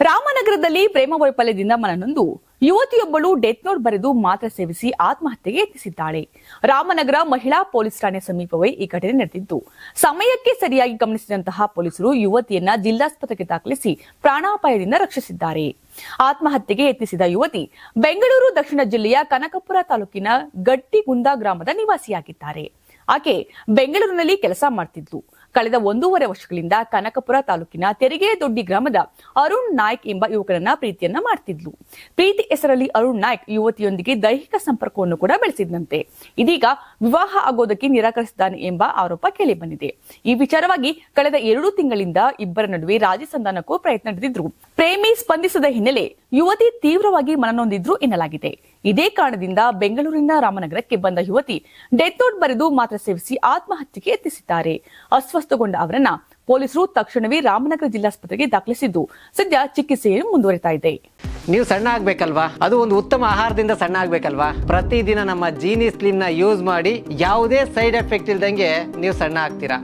ರಾಮನಗರದಲ್ಲಿ ಪ್ರೇಮ ವೈಫಲ್ಯದಿಂದ ಮನನೊಂದು ಯುವತಿಯೊಬ್ಬಳು death note ಬರೆದು ಮಾತ್ರ ಸೇವಿಸಿ ಆತ್ಮಹತ್ಯೆಗೆ ಯತ್ನಿಸಿದ್ದಾಳೆ. ರಾಮನಗರ ಮಹಿಳಾ ಪೊಲೀಸ್ ಠಾಣೆ ಸಮೀಪವೇ ಈ ಘಟನೆ ನಡೆದಿದ್ದು, ಸಮಯಕ್ಕೆ ಸರಿಯಾಗಿ ಗಮನಿಸಿದಂತಹ ಪೊಲೀಸರು ಯುವತಿಯನ್ನ ಜಿಲ್ಲಾಸ್ಪತ್ರೆಗೆ ದಾಖಲಿಸಿ ಪ್ರಾಣಾಪಾಯದಿಂದ ರಕ್ಷಿಸಿದ್ದಾರೆ. ಆತ್ಮಹತ್ಯೆಗೆ ಯತ್ನಿಸಿದ ಯುವತಿ ಬೆಂಗಳೂರು ದಕ್ಷಿಣ ಜಿಲ್ಲೆಯ ಕನಕಪುರ ತಾಲೂಕಿನ ಗಟ್ಟಿಗುಂದ ಗ್ರಾಮದ ನಿವಾಸಿಯಾಗಿದ್ದಾರೆ. ಆಕೆ ಬೆಂಗಳೂರಿನಲ್ಲಿ ಕೆಲಸ ಮಾಡ್ತಿದ್ಲು. ಕಳೆದ ಒಂದೂವರೆ ವರ್ಷಗಳಿಂದ ಕನಕಪುರ ತಾಲೂಕಿನ ತೆರಿಗೆ ದೊಡ್ಡಿ ಗ್ರಾಮದ ಅರುಣ್ ನಾಯ್ಕ್ ಎಂಬ ಯುವಕರನ್ನ ಪ್ರೀತಿಯನ್ನ ಮಾಡ್ತಿದ್ಲು. ಪ್ರೀತಿ ಹೆಸರಲ್ಲಿ ಅರುಣ್ ನಾಯ್ಕ್ ಯುವತಿಯೊಂದಿಗೆ ದೈಹಿಕ ಸಂಪರ್ಕವನ್ನು ಕೂಡ ಬೆಳೆಸಿದಂತೆ ಇದೀಗ ವಿವಾಹ ಆಗೋದಕ್ಕೆ ನಿರಾಕರಿಸಿದ್ದಾನೆ ಎಂಬ ಆರೋಪ ಕೇಳಿ ಬಂದಿದೆ ಈ ವಿಚಾರವಾಗಿ ಕಳೆದ ಎರಡು ತಿಂಗಳಿಂದ ಇಬ್ಬರ ನಡುವೆ ರಾಜಿ ಸಂಧಾನಕ್ಕೂ ಪ್ರಯತ್ನ ನಡೆದಿದ್ರು. ಪ್ರೇಮಿ ಸ್ಪಂದಿಸದ ಹಿನ್ನೆಲೆ ಯುವತಿ ತೀವ್ರವಾಗಿ ಮನನೊಂದಿದ್ರು ಎನ್ನಲಾಗಿದೆ. ಇದೇ ಕಾರಣದಿಂದ ಬೆಂಗಳೂರಿನ ರಾಮನಗರಕ್ಕೆ ಬಂದ ಯುವತಿ ಡೆತ್ ನೋಟ್ ಬರೆದು ಮಾತ್ರ ಸೇವಿಸಿ ಆತ್ಮಹತ್ಯೆಗೆ ಯತ್ನಿಸಿದ್ದಾರೆ. ಅಸ್ವಸ್ಥಗೊಂಡ ಅವರನ್ನ ಪೊಲೀಸರು ತಕ್ಷಣವೇ ರಾಮನಗರ ಜಿಲ್ಲಾಸ್ಪತ್ರೆಗೆ ದಾಖಲಿಸಿದ್ದು ಸದ್ಯ ಚಿಕಿತ್ಸೆಯನ್ನು ಮುಂದುವರಿತಾ ಇದೆ. ನೀವು ಸಣ್ಣ ಆಗ್ಬೇಕಲ್ವಾ? ಅದು ಒಂದು ಉತ್ತಮ ಆಹಾರದಿಂದ ಸಣ್ಣ ಆಗ್ಬೇಕಲ್ವಾ? ಪ್ರತಿದಿನ ನಮ್ಮ ಜೀನಿ ಸ್ಲಿಮ್ನ ಯೂಸ್ ಮಾಡಿ ಯಾವುದೇ ಸೈಡ್ ಎಫೆಕ್ಟ್ ಇಲ್ದಂಗೆ ನೀವು ಸಣ್ಣ ಆಗ್ತೀರಾ?